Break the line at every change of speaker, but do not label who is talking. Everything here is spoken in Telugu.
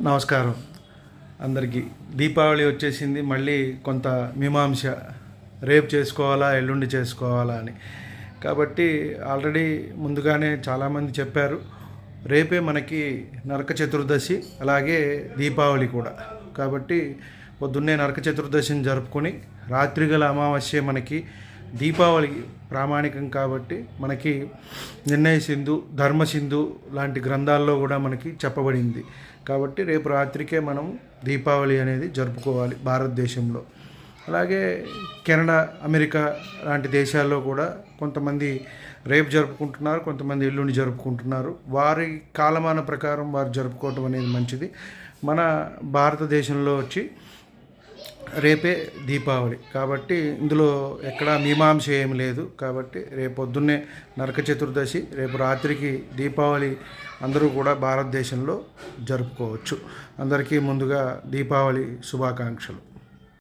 నమస్కారం. అందరికీ. దీపావళి వచ్చేసింది. మళ్ళీ కొంత మీమాంస. రేపు చేసుకోవాలా ఎల్లుండి చేసుకోవాలా అని. కాబట్టి ఆల్రెడీ ముందుగానే చాలామంది చెప్పారు. రేపే మనకి నరక చతుర్దశి అలాగే దీపావళి కూడా. కాబట్టి పొద్దున్నే నరక చతుర్దశిని జరుపుకొని రాత్రి గల అమావాస్య మనకి దీపావళి ప్రామాణికం కాబట్టి మనకి నిర్ణయ సింధు ధర్మ సింధు లాంటి గ్రంథాల్లో కూడా మనకి చెప్పబడింది. కాబట్టి రేపు రాత్రికే మనం దీపావళి అనేది జరుపుకోవాలి భారతదేశంలో. అలాగే కెనడా అమెరికా లాంటి దేశాల్లో కూడా కొంతమంది రేపు జరుపుకుంటున్నారు కొంతమంది ఎల్లుండి జరుపుకుంటున్నారు. వారి కాలమాన ప్రకారం వారు జరుపుకోవటం అనేది మంచిది. మన భారతదేశంలో వచ్చి రేపే దీపావళి. కాబట్టి ఇందులో ఎక్కడా మీమాంస ఏం లేదు. కాబట్టి రేపొద్దున్నే నరక చతుర్దశి రేపు రాత్రికి దీపావళి అందరూ కూడా భారతదేశంలో జరుపుకోవచ్చు. అందరికీ ముందుగా దీపావళి శుభాకాంక్షలు.